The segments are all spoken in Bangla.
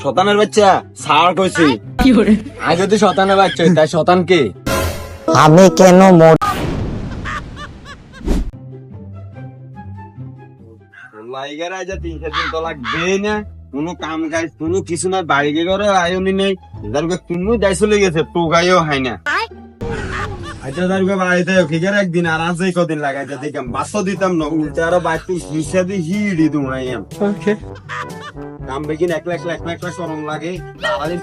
শতানের বাচ্চা সার কইছি। 有人，আজ যদি শতানের বাচ্চা হই, তাই শতান কে? আমি কেন মোট লাইগার আজ তিনশো দিন তো লাগবে না। কোনো কাম কাজ কোনো কিছু না বাড়ি গিয়ে করে আয়নি নেই। দারুকে কোনো যাই চলে গেছে তো গাইও হয় না। আচ্ছা দারুকে বাড়িতে ফিগার একদিন আর আছে কদিন লাগাইতে দেখলাম বাসও দিতাম না উল্টে আরও বাইক হিসা দিয়ে হিড়ি দুমাইয়াম। কাম বেগিন একলা একলা একলা একলা করম লাগে।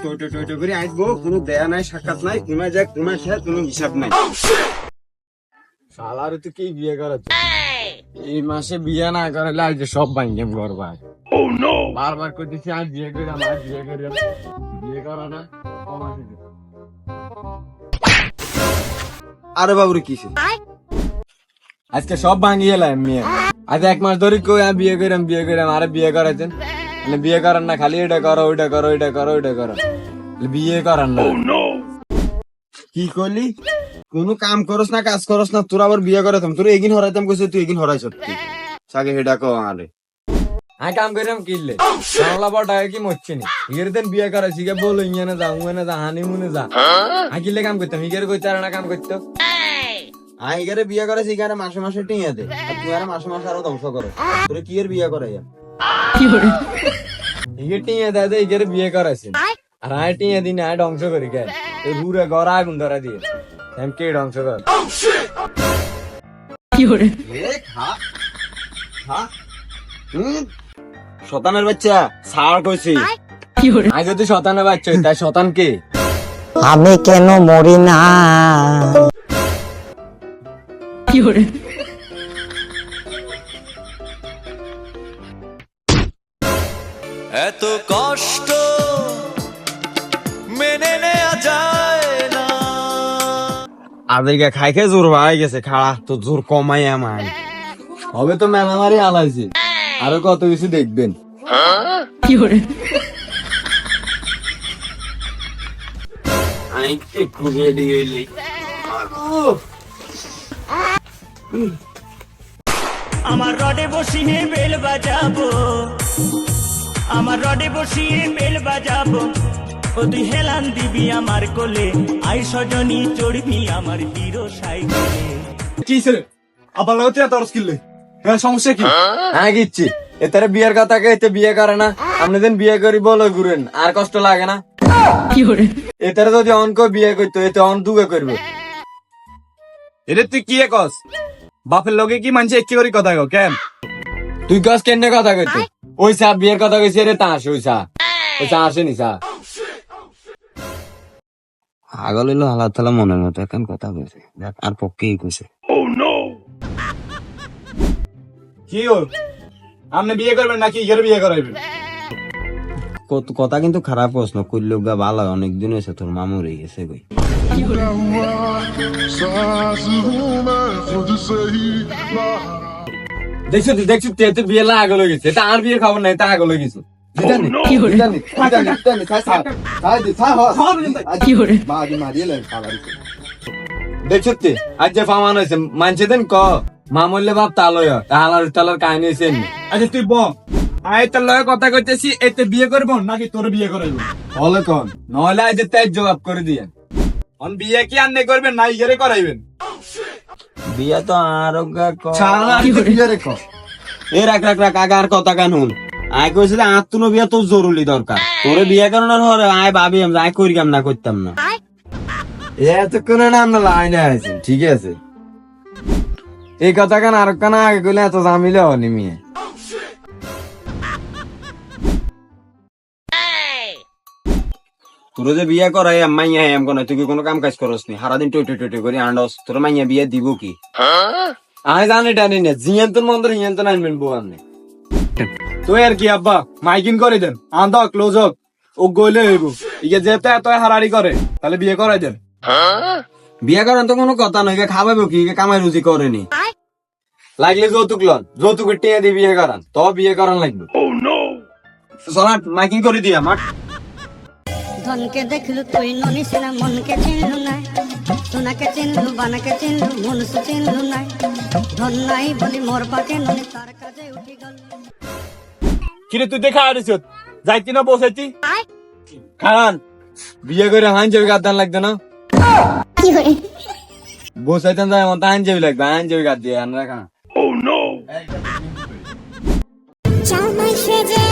টই করে আসব কোনো দেয়া নাই সাক্ষাৎ নাই কুমা যাক কুমা খেয়ে কোনো হিসাব নাই। শালার তো কি বিয়ে করাচ্ছে এই মাসে বিয়ে না করলে আজ সব ভাঙ্গেম ঘর ভাই। বারবার করতেছি আজ বিয়ে করে আমার বিয়ে করে বিয়ে করা না আরে বাবুরে কিসে আজকে সব ভাঙিয়ে এলাম মেয়ে। আজ এক মাস ধরে কই আমি বিয়ে করাম বিয়ে করাম আরে বিয়ে করাছেন মানে বিয়ে করান না খালি এটা করো ওইটা করো ওইটা করো ওইটা করো। বিয়ে করান না। কি করলি কোনো কাম করস না কাজ করস না তোর আবার বিয়ে করাতাম তোর এগিন হরাইতাম কইছে তুই এগিন হরাইছ। সাগে হেডা কো আরে হ্যাঁ কাম করিম কিনলে বাংলা বটা কি মরছে নি? ইগের দিন বিয়ে করাইছি গে বলো ইয়ে না যা উয়ে না যা। হানি মুনে যা কিলে কাম করতাম? ইগের কইতে আর না কাম করতো? আই ইগেরে বিয়ে করাইছি ইগারে মাসে মাসে টিয়া দে। তুই আর মাসে মাসে আরও ধ্বংস করো তোরে কি এর বিয়ে করাইয়া শতানের বাচ্চা সার কইছি। যদি শতানের বাচ্চা তাই শতান কে? আমি কেন মরি না? কি এত কষ্ট মেনে নেওয়া যায় না। আদেরকে খাই খাই জোর বাড়াই গেছে খাড়া তো জোর কমাই আমার। হবে তো মেলামারি আলাইছে। আরও কত কিছু দেখবেন। 有人，আমি একটু রেডি হইলি। আমার রডে বসিয়ে বেল বাজাবো। আমার রডে বসিয়ে বেল বাজাবো। ও তুই হেলান দিবি আমার কোলে। আই সজনী চড়বি আমার হিরো সাইকেলে। কি ছেলে? আবার লাগতে এত অরস কিনলে হ্যাঁ সমস্যা কি? হ্যাঁ গিচ্ছি এতারে বিয়ের কথা কে বিয়ে করে না? আপনি দিন বিয়ে করি বলে ঘুরেন আর কষ্ট লাগে না। 有人，এতারে যদি অনক বিয়ে করতো এতে অন দুগে করবে। এরে তুই কি কস? বাপের লগে কি মানছে একটি করে কথা কও কেন? তুই কাজ কেন কথা কইতো? ওই সা বিয়ের কথা কইছে রে তা আসে ওই সা ওই সা আসেনি সা আগল হইল আল্লাহ তালা মনের মতো এখন কথা কইছে। দেখ আর পক্ষেই কইছে। কি ও আপনি বিয়ে করবেন নাকি ইগের বিয়ে করাইবেন? কথা কিন্তু খারাপ প্রশ্ন করলেও গা ভালো অনেক দিন হয়েছে তোর মামু রয়ে গেছে কই। দেখছ তুই দেখছ তুই এতে বিয়ে লা আগল গেছে এটা আর বিয়ের খবর নাই গেছে। হলো? 人，মারি মারিলে খাবার দেখছ তুই আজ যে ফামান হয়েছে মানছে দেন ক? মামল্লে বাপ তালয় তালার তালার কাহিনী হয়েছে। আচ্ছা তুই ব আয় তার লগে কথা কইতেছি এতে বিয়ে করব নাকি তোর বিয়ে করাইব? বলে কন? নহলে আজ তেজ জবাব করে দিয়ে অন বিয়ে কি করবেন না ইগেরে করাইবেন? বিয়া তো রেখো এ রাখ রাখ রাখ আগে আর কথা কান হুন আয় কইছিল আত্মনো বিয়া তো জরুরি দরকার। তোরে বিয়া করানোর হরে আয় ভাবি আমি আয় করিকাম না করতাম না। এতক্ষণ না আমরা লাইনে আছি ঠিক আছে? এই কথা কেন আর কান আগে কইলে এত জামিলে হনি মিয়ে। তোর যে বিয়া করাই মাইয়া এম কোন তুই কি কোনো কাম কাজ করস নি? সারাদিন টই টই টই করে আন্ডস। তোর মাইয়া বিয়া দিব কি? আমি জানি টানি না জিয়ান তোর মন্দির হিয়ান তো আনবেন বউ আনবে তুই আর কি আব্বা মাইকিং করে দেন। আন্ধ ক্লোজ হোক ও গইলে হইব। ইগে যেতে এত হারারি করে তাহলে বিয়ে করাই দেন। বিয়া করার তো কোনো কথা নয় খাওয়াবো কি কামাই রুজি করেনি লাগলে যৌতুক লন যৌতুক টিয়া দিয়ে বিয়ে করান তো বিয়ে করান লাগবে। চলাট মাইকিং করে দিয়া মাঠ। ধনকে দেখলু তুই ননিস না মনকে চিনলু নাই। সোনাকে চিনলু বানাকে চিনলু মনুষ চিনলু নাই। ধন নাই বলি মোর পাকে ননি তার কাজে উঠি গেল কিরে তুই দেখা আরিস যাইতি না বসেছি? খান বিয়ে করে হান যাবি গাদ্দান লাগতো না? বসাইতাম যায় মতো আইন যাবি লাগবে আইন যাবি গাদ দিয়ে আনরা খান জামাই সেজে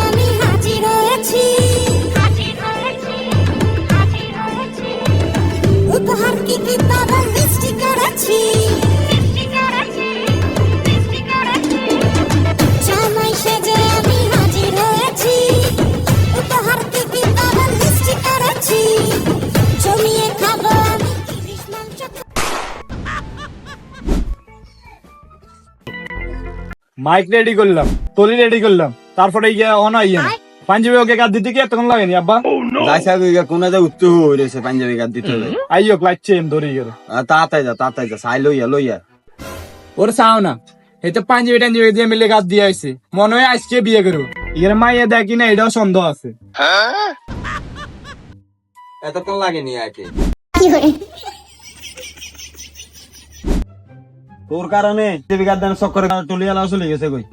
মাইক রেডি করলাম তলি রেডি করলাম তারপরে ইয়ে অন ইয়ে পাঞ্জাবি ওকে কাজ দিতে কি এতক্ষণ লাগেনি আব্বা? যাইসা কইগা কোনা যা উত্তর হইছে পাঞ্জাবি গাদ দিতে হবে আইও লাগছে এম ধরে গেল। তাড়াতাড়ি যা তাড়াতাড়ি যা সাই লইয়া লইয়া। ওর চাও না এই তো পাঞ্জাবি টাঞ্জাবি দিয়ে মিলে কাজ দিয়ে আইছে। মনে হয় আজকে বিয়ে করব ইয়ের মাইয়া দেখি না এটাও সন্দেহ আছে। এতক্ষণ লাগেনি আকে তোর কারণে দেবী গাদ্দান চক্করে টলি আলাও চলে গেছে কই?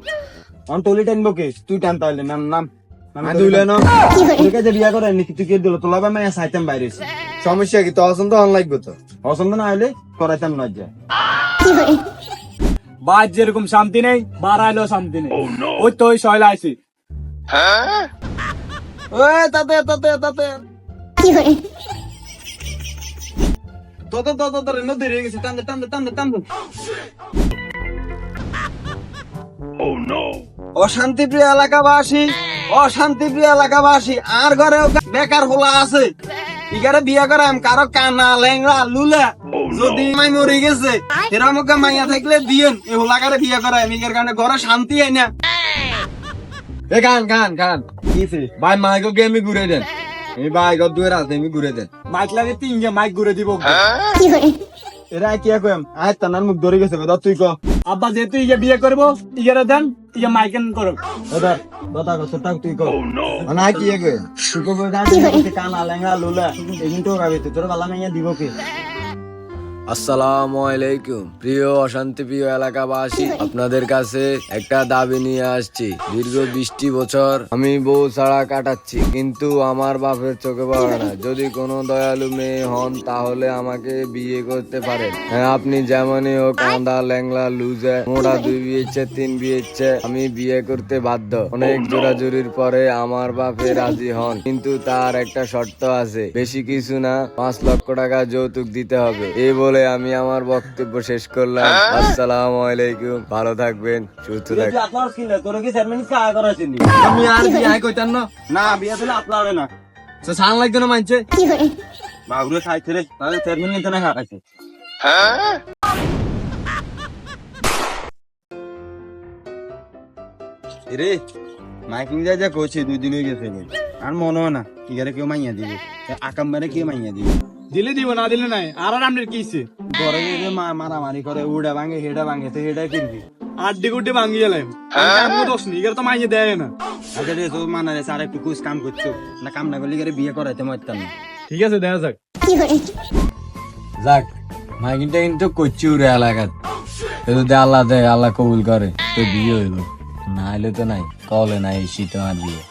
অন টলি টানবো কে? তুই টান তাহলে নাম নাম। আমি দুইলে না তোর কাছে বিয়া করে? নি তুই কে দিল? তোলা বা মায়া সাইতাম বাইরে সমস্যা কি? তো অসন্ত অন লাগবে তো। অসন্ত না হলে করাইতাম না যা। বাদ যেরকম শান্তি নেই বাড়াইলেও শান্তি নেই। ওই তো ওই সয়লা আইছি। ওই তাতে তাতে তাতে। তত তত তোর নদী রয়ে গেছে, টান টান টান টান এলাকাবাসী, অশান্তিপ্রিয় এলাকাবাসী, আর ঘরে বেকার হোলা আছে। ইগারে বিয়া করাম, কারও কানা লেংরা লুলা, যদি মাই মরে গেছে, এরা মুখে মাইয়া থাকলে দিয়েন এই হোলাকারে বিয়া করাম ইগার কারণে ঘরে শান্তি হয় না এ গান গান গান। ভাই মাইকো গেমি ঘুরে দেন। এই ভাই গো দুই রাত আমি ঘুরে দেন মাইক লাগে তিনগে মাইক ঘুরে দিব। এরা কি কইম? আয় তানার মুখ ধরে গেছে কথা তুই ক। আব্বা যেহেতু ইয়ে বিয়ে করব ইয়ে দেন ইয়ে মাইকেন করো দাদা দাদা কো সটাক তুই ক। না কি কইম তুই কো গান কানা লেঙ্গা লুলা এদিন তো গাবি তুই তোর বালা দিব কে? আসসালামু আলাইকুম। প্রিয় অশান্তিপ্রিয় এলাকাবাসী, আপনাদের কাছে একটা দাবি নিয়ে আসছি। দীর্ঘ বিশটি বছর আমি বউ ছাড়া কাটাচ্ছি, কিন্তু আমার বাপের চোখে পড়ে না। যদি কোনো দয়ালু মেয়ে হন, তাহলে আমাকে বিয়ে করতে পারেন। হ্যাঁ আপনি যেমনই হোক, কান্দা ল্যাংলা লুজে মোড়া দুই বিয়েছে তিন বিয়েছে আমি বিয়ে করতে বাধ্য। অনেক জোরাজুরির পরে আমার বাপে রাজি হন, কিন্তু তার একটা শর্ত আছে। বেশি কিছু না, পাঁচ লক্ষ টাকা যৌতুক দিতে হবে। এই বলে আমি আমার বক্তব্য শেষ করলাম। আসসালামু আলাইকুম। ভালো থাকবেন সুস্থ থাকবেন। কি কা আমি আর বিয়া কইতাম না। না বিয়া দিলে আপনারে না। সে সাং লাগতো না মানছে বাবুরে খাইতে রে তাহলে সেরমেনি তো না খাইছে রে মাইকিং যা যা কইছে দুই দিন হয়ে গেছে আর মনে হয় না কি করে কেউ মাইয়া দিবে? আকাম মানে কেউ মাইয়া দিবে? দিলে দিব না দিলে নাই। আর আর আপনার কিছে ঘরে যে মা মারামারি করে উড়া ভাঙে হেডা ভাঙে তো হেডা কিনবি আড্ডি গুড্ডি ভাঙি গেলাম। আমি দোষ নি ইয়ে তো মাইয়ে দেয় না। আচ্ছা রে তো মানা রে স্যার একটু কুছ কাম করছ। না কাম না করলে গেলে বিয়ে করাইতে মারতাম না। ঠিক আছে দেখা যাক। যাক মাইকিনটা কিন্তু করছি উড়ে এলাকাত। তো যদি আল্লাহ দেয় আল্লাহ কবুল করে তো বিয়ে হইব না হলে তো নাই কলে নাই শীত আর বিয়ে